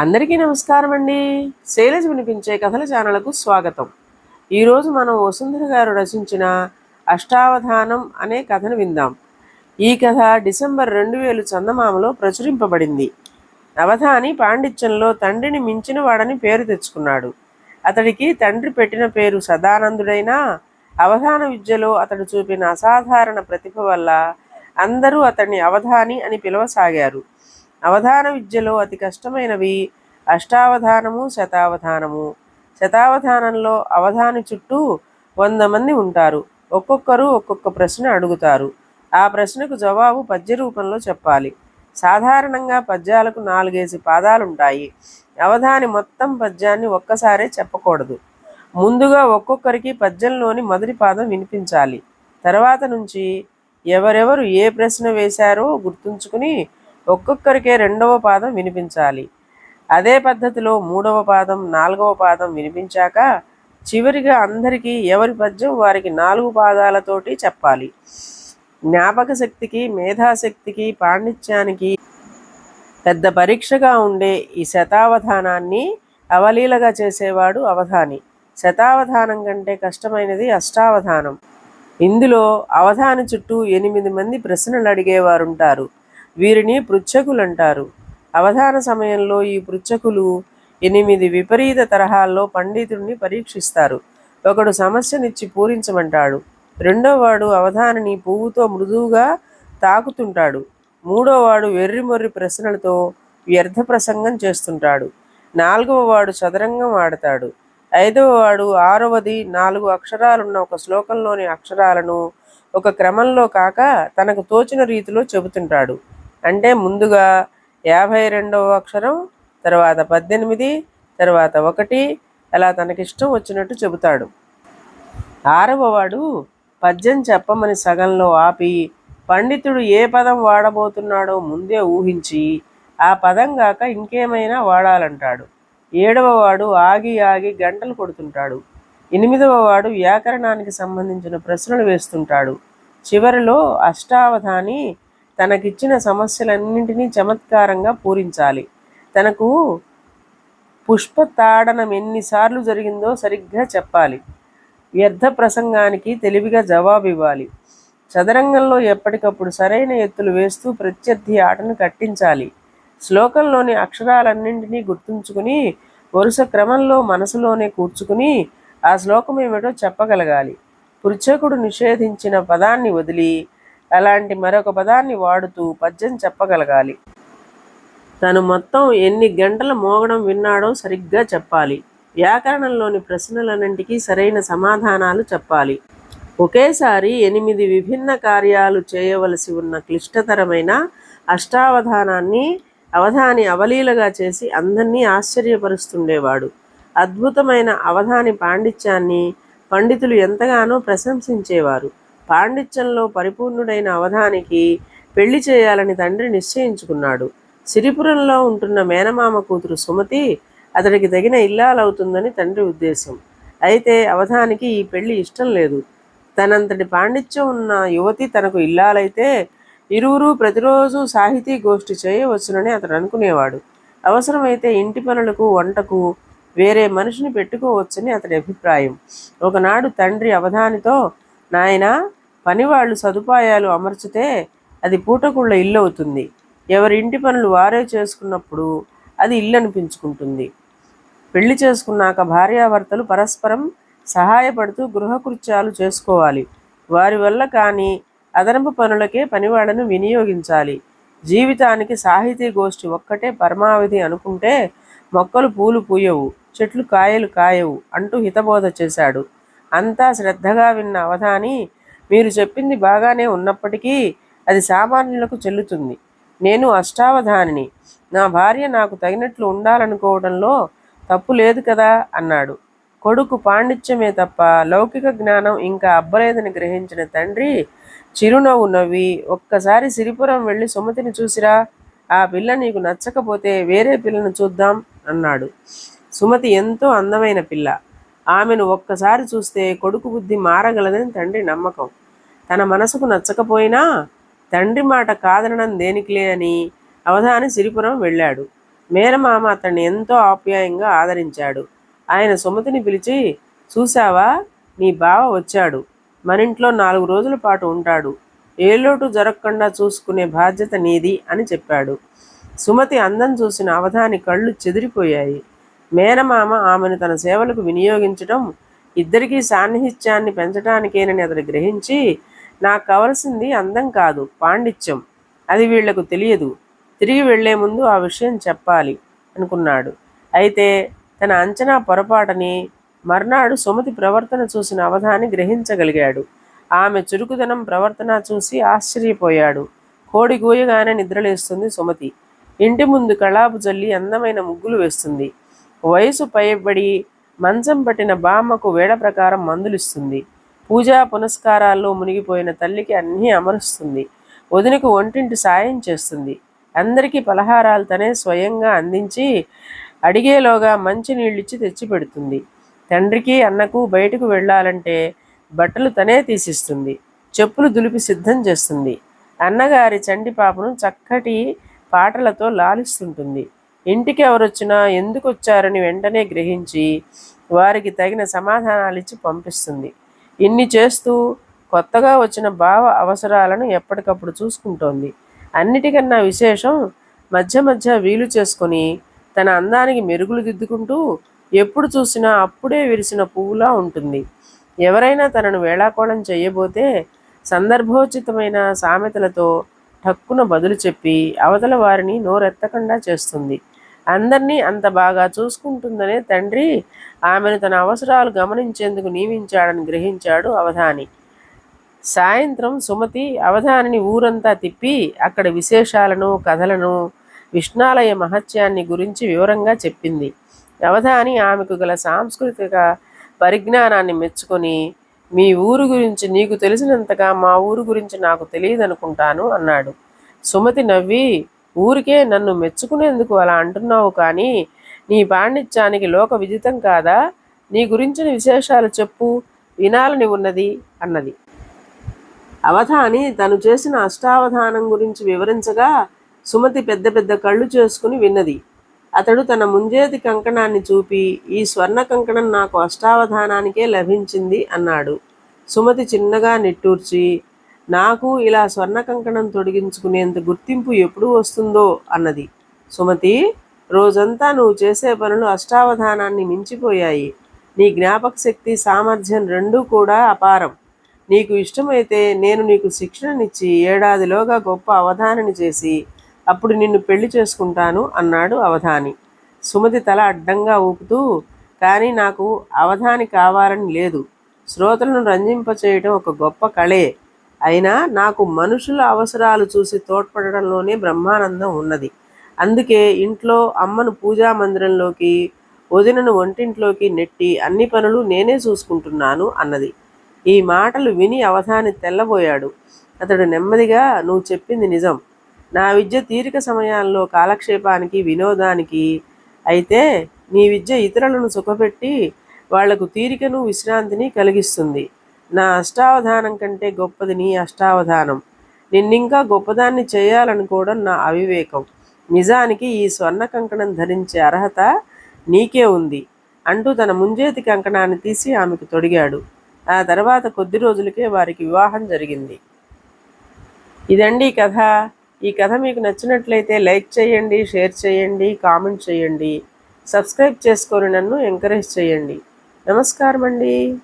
అందరికీ నమస్కారం అండి. శైలజ వినిపించే కథల ఛానల్కు స్వాగతం. ఈరోజు మనం వసుంధర గారు రచించిన అష్టావధానం అనే కథను విందాం. ఈ కథ డిసెంబర్ రెండు వేలు చందమామలో ప్రచురింపబడింది. అవధాని పాండిత్యంలో తండ్రిని మించిన వాడని పేరు తెచ్చుకున్నాడు. అతడికి తండ్రి పెట్టిన పేరు సదానందుడైనా అవధాన విద్యలో అతడు చూపిన అసాధారణ ప్రతిభ వల్ల అందరూ అతన్ని అవధాని అని పిలవసాగారు. అవధాన విద్యలో అతి కష్టమైనవి అష్టావధానము శతావధానము. శతావధానంలో అవధాని చుట్టూ వంద మంది ఉంటారు. ఒక్కొక్కరు ఒక్కొక్క ప్రశ్న అడుగుతారు. ఆ ప్రశ్నకు జవాబు పద్య రూపంలో చెప్పాలి. సాధారణంగా పద్యాలకు నాలుగేసి పాదాలుంటాయి. అవధాని మొత్తం పద్యాన్ని ఒక్కసారే చెప్పకూడదు. ముందుగా ఒక్కొక్కరికి పద్యంలోని మొదటి పాదం వినిపించాలి. తర్వాత నుంచి ఎవరెవరు ఏ ప్రశ్న వేశారో గుర్తుంచుకుని ఒక్కొక్కరికే రెండవ పాదం వినిపించాలి. అదే పద్ధతిలో మూడవ పాదం నాలుగవ పాదం వినిపించాక చివరిగా అందరికీ ఎవరి పద్యం వారికి నాలుగు పాదాలతోటి చెప్పాలి. జ్ఞాపక శక్తికి మేధాశక్తికి పాండిత్యానికి పెద్ద పరీక్షగా ఉండే ఈ శతావధానాన్ని అవలీలగా చేసేవాడు అవధాని. శతావధానం కంటే కష్టమైనది అష్టావధానం. ఇందులో అవధాని చుట్టూ ఎనిమిది మంది ప్రశ్నలు అడిగేవారుంటారు. వీరిని పృచ్ఛకులు అంటారు అవధాన సమయంలో ఈ పృచ్ఛకులు ఎనిమిది విపరీత తరహాల్లో పండితుడిని పరీక్షిస్తారు. ఒకడు సమస్యనిచ్చి పూరించమంటాడు. రెండోవాడు అవధానిని పువ్వుతో మృదువుగా తాకుతుంటాడు. మూడోవాడు వెర్రిమొర్రి ప్రశ్నలతో వ్యర్థ ప్రసంగం చేస్తుంటాడు. నాలుగవ వాడు చదరంగం ఆడతాడు. ఐదవ వాడు ఆరవది నాలుగు అక్షరాలున్న ఒక శ్లోకంలోని అక్షరాలను ఒక క్రమంలో కాక తనకు తోచిన రీతిలో చెబుతుంటాడు. అంటే ముందుగా యాభై రెండవ అక్షరం తర్వాత పద్దెనిమిది తర్వాత ఒకటి అలా తనకిష్టం వచ్చినట్టు చెబుతాడు. ఆరవ వాడు పద్యం చెప్పమని సగంలో ఆపి పండితుడు ఏ పదం వాడబోతున్నాడో ముందే ఊహించి ఆ పదం గాక ఇంకేమైనా వాడాలంటాడు. ఏడవ వాడు ఆగి ఆగి గంటలు కొడుతుంటాడు. ఎనిమిదవ వాడు వ్యాకరణానికి సంబంధించిన ప్రశ్నలు వేస్తుంటాడు. చివరిలో అష్టావధాని తనకిచ్చిన సమస్యలన్నింటినీ చమత్కారంగా పూరించాలి. తనకు పుష్ప తాడనం ఎన్నిసార్లు జరిగిందో సరిగ్గా చెప్పాలి. వ్యర్థ ప్రసంగానికి తెలివిగా జవాబు ఇవ్వాలి చదరంగంలో ఎప్పటికప్పుడు సరైన ఎత్తులు వేస్తూ ప్రత్యర్థి ఆటను కట్టించాలి. శ్లోకంలోని అక్షరాలన్నింటినీ గుర్తుంచుకుని వరుస క్రమంలో మనసులోనే కూర్చుకుని ఆ శ్లోకం ఏమిటో చెప్పగలగాలి. పృచ్ఛకుడు నిషేధించిన పదాన్ని వదిలి అలాంటి మరొక పదాన్ని వాడుతూ పద్యం చెప్పగలగాలి. తను మొత్తం ఎన్ని గంటల మోగడం విన్నాడో సరిగ్గా చెప్పాలి. వ్యాకరణంలోని ప్రశ్నలన్నింటికీ సరైన సమాధానాలు చెప్పాలి. ఒకేసారి ఎనిమిది విభిన్న కార్యాలు చేయవలసి ఉన్న క్లిష్టతరమైన అష్టావధానాన్ని అవధాని అవలీలగా చేసి అందరినీ ఆశ్చర్యపరుస్తుండేవాడు. అద్భుతమైన అవధాని పాండిత్యాన్ని పండితులు ఎంతగానో ప్రశంసించేవారు. పాండిత్యంలో పరిపూర్ణుడైన అవధానికి పెళ్ళి చేయాలని తండ్రి నిశ్చయించుకున్నాడు. సిరిపురంలో ఉంటున్న మేనమామ కూతురు సుమతి అతడికి తగిన ఇల్లాలవుతుందని తండ్రి ఉద్దేశం. అయితే అవధానికి ఈ పెళ్ళి ఇష్టం లేదు. తనంతటి పాండిత్యం ఉన్న యువతి తనకు ఇల్లాలైతే ఇరువురు ప్రతిరోజు సాహితీ గోష్ఠి చేయవచ్చునని అతడు అనుకునేవాడు. అవసరమైతే ఇంటి పనులకు వంటకు వేరే మనిషిని పెట్టుకోవచ్చని అతడి అభిప్రాయం. ఒకనాడు తండ్రి అవధానితో నాయనా పనివాళ్ళు సదుపాయాలు అమర్చితే అది పూటకుళ్ళ ఇల్లు అవుతుంది ఎవరి ఇంటి పనులు వారే చేసుకున్నప్పుడు అది ఇల్లు అనిపించుకుంటుంది పెళ్ళి చేసుకున్నాక భార్యాభర్తలు పరస్పరం సహాయపడుతూ గృహకృత్యాలు చేసుకోవాలి. వారి వల్ల కానీ అదనపు పనులకే పనివాళ్ళను వినియోగించాలి. జీవితానికి సాహితీ గోష్ఠి ఒక్కటే పరమావధి అనుకుంటే మొక్కలు పూలు పూయవు చెట్లు కాయలు కాయవు అంటూ హితబోధ చేశాడు. అంతా శ్రద్ధగా విన్న అవధాని మీరు చెప్పింది బాగానే ఉన్నప్పటికీ అది సామాన్యులకు చెల్లుతుంది. నేను అష్టావధానిని. నా భార్య నాకు తగినట్లు ఉండాలనుకోవడంలో తప్పు లేదు కదా అన్నాడు. కొడుకు పాండిత్యమే తప్ప లౌకిక జ్ఞానం ఇంకా అబ్బలేదని గ్రహించిన తండ్రి చిరునవ్వు నవ్వి ఒక్కసారి సిరిపురం వెళ్ళి సుమతిని చూసిరా. ఆ పిల్ల నీకు నచ్చకపోతే వేరే పిల్లను చూద్దాం అన్నాడు. సుమతి ఎంతో అందమైన పిల్ల. ఆమెను ఒక్కసారి చూస్తే కొడుకు బుద్ధి మారగలదని తండ్రి నమ్మకం. తన మనసుకు నచ్చకపోయినా తండ్రి మాట కాదనడం దేనికిలే అని అవధాని సిరిపురం వెళ్ళాడు. మేనమామ అతన్ని ఎంతో ఆప్యాయంగా ఆదరించాడు. ఆయన సుమతిని పిలిచి చూశావా? నీ బావ వచ్చాడు. మనింట్లో నాలుగు రోజుల పాటు ఉంటాడు. ఏ లోటు జరగకుండా చూసుకునే బాధ్యత నీది అని చెప్పాడు. సుమతి అందం చూసిన అవధాని కళ్ళు చెదిరిపోయాయి. మేనమామ ఆమెను తన సేవలకు వినియోగించడం ఇద్దరికీ సాన్నిహిత్యాన్ని పెంచడానికేనని అతడు గ్రహించి నాకు కావలసింది అందం కాదు పాండిత్యం. అది వీళ్ళకు తెలియదు. తిరిగి వెళ్ళే ముందు ఆ విషయం చెప్పాలి అనుకున్నాడు. అయితే తన అంచనా పొరపాటని మర్నాడు సుమతి ప్రవర్తన చూసిన అవధాని గ్రహించగలిగాడు. ఆమె చురుకుదనం ప్రవర్తన చూసి ఆశ్చర్యపోయాడు. కోడి గూయగానే నిద్రలేస్తుంది సుమతి. ఇంటి ముందు కళాపు జల్లి అందమైన ముగ్గులు వేస్తుంది. వయసు పైబడి మంచం పట్టిన బామ్మకు వేళ ప్రకారం మందులిస్తుంది. పూజా పునస్కారాల్లో మునిగిపోయిన తల్లికి అన్నీ అమరుస్తుంది. వదినకు ఒంటింటి సాయం చేస్తుంది. అందరికీ పలహారాలు తనే స్వయంగా అందించి అడిగేలోగా మంచి నీళ్ళిచ్చి తెచ్చిపెడుతుంది. తండ్రికి అన్నకు బయటకు వెళ్ళాలంటే బట్టలు తనే తీసిస్తుంది. చెప్పులు దులిపి సిద్ధం చేస్తుంది. అన్నగారి చండి పాపను చక్కటి పాటలతో లాలిస్తుంటుంది. ఇంటికి ఎవరొచ్చినా ఎందుకు వచ్చారని వెంటనే గ్రహించి వారికి తగిన సమాధానాలు ఇచ్చి పంపిస్తుంది. ఇన్ని చేస్తూ కొత్తగా వచ్చిన భావ అవసరాలను ఎప్పటికప్పుడు చూసుకుంటోంది. అన్నిటికన్నా విశేషం మధ్య మధ్య వీలు చేసుకొని తన అందానికి మెరుగులు దిద్దుకుంటూ ఎప్పుడు చూసినా అప్పుడే విరిసిన పువ్వులా ఉంటుంది. ఎవరైనా తనను వేళాకోళం చేయబోతే సందర్భోచితమైన సామెతలతో ఠక్కున బదులు చెప్పి అవతల వారిని నోరెత్తకుండా చేస్తుంది. అందరినీ అంత బాగా చూసుకుంటుందనే తండ్రి ఆమెను తన అవసరాలు గమనించేందుకు నియమించాడని గ్రహించాడు అవధాని. సాయంత్రం సుమతి అవధానిని ఊరంతా తిప్పి అక్కడ విశేషాలను కథలను విష్ణాలయ మహత్యాన్ని గురించి వివరంగా చెప్పింది. అవధాని ఆమెకు గల సాంస్కృతిక పరిజ్ఞానాన్ని మెచ్చుకొని మీ ఊరు గురించి నీకు తెలిసినంతగా మా ఊరు గురించి నాకు తెలియదనుకుంటాను అన్నాడు. సుమతి నవ్వి ఊరికే నన్ను మెచ్చుకునేందుకు అలా అంటున్నావు కానీ నీ పాండిత్యానికి లోక విదితం కాదా? నీ గురించిన విశేషాలు చెప్పు వినాలని ఉన్నది అన్నది. అవధాని తను చేసిన అష్టావధానం గురించి వివరించగా సుమతి పెద్ద పెద్ద కళ్ళు చేసుకుని విన్నది. అతడు తన ముంజేతి కంకణాన్ని చూపి ఈ స్వర్ణ కంకణం నాకు అష్టావధానానికే లభించింది అన్నాడు. సుమతి చిన్నగా నిట్టూర్చి నాకు ఇలా స్వర్ణ కంకణం తొడిగించుకునేంత గుర్తింపు ఎప్పుడు వస్తుందో అన్నది. సుమతి రోజంతా నువ్వు చేసే పనులు అష్టావధానాన్ని మించిపోయాయి. నీ జ్ఞాపక శక్తి సామర్థ్యం రెండూ కూడా అపారం. నీకు ఇష్టమైతే నేను నీకు శిక్షణనిచ్చి ఏడాదిలోగా గొప్ప అవధానిని చేసి అప్పుడు నిన్ను పెళ్ళి చేసుకుంటాను అన్నాడు అవధాని. సుమతి తల అడ్డంగా ఊపుతూ కానీ నాకు అవధాని కావాలని లేదు. శ్రోతలను రంజింపచేయటం ఒక గొప్ప కళే. అయినా నాకు మనుషుల అవసరాలు చూసి తోడ్పడడంలోనే బ్రహ్మానందం ఉన్నది. అందుకే ఇంట్లో అమ్మను పూజా మందిరంలోకి వదినను వంటింట్లోకి నెట్టి అన్ని పనులు నేనే చూసుకుంటున్నాను అన్నది. ఈ మాటలు విని అవధాని తెల్లబోయాడు. అతడు నెమ్మదిగా నువ్వు చెప్పింది నిజం. నా విద్య తీరిక సమయాల్లో కాలక్షేపానికి వినోదానికి అయితే నీ విద్య ఇతరులను సుఖపెట్టి వాళ్ళకు తీరికను విశ్రాంతిని కలిగిస్తుంది. నా అష్టావధానం కంటే గొప్పది నీ అష్టావధానం. నిన్నింకా గొప్పదాన్ని చేయాలనుకోవడం నా అవివేకం. నిజానికి ఈ స్వర్ణ కంకణం ధరించే అర్హత నీకే ఉంది. అంటూ తన ముంజేతి కంకణాన్ని తీసి ఆమెకు తొడిగాడు. ఆ తర్వాత కొద్ది రోజులకే వారికి వివాహం జరిగింది. ఇదండి కథ. ఈ కథ మీకు నచ్చినట్లయితే లైక్ చేయండి షేర్ చేయండి కామెంట్ చేయండి. సబ్స్క్రైబ్ చేసుకొని నన్ను ఎంకరేజ్ చేయండి. నమస్కారం అండి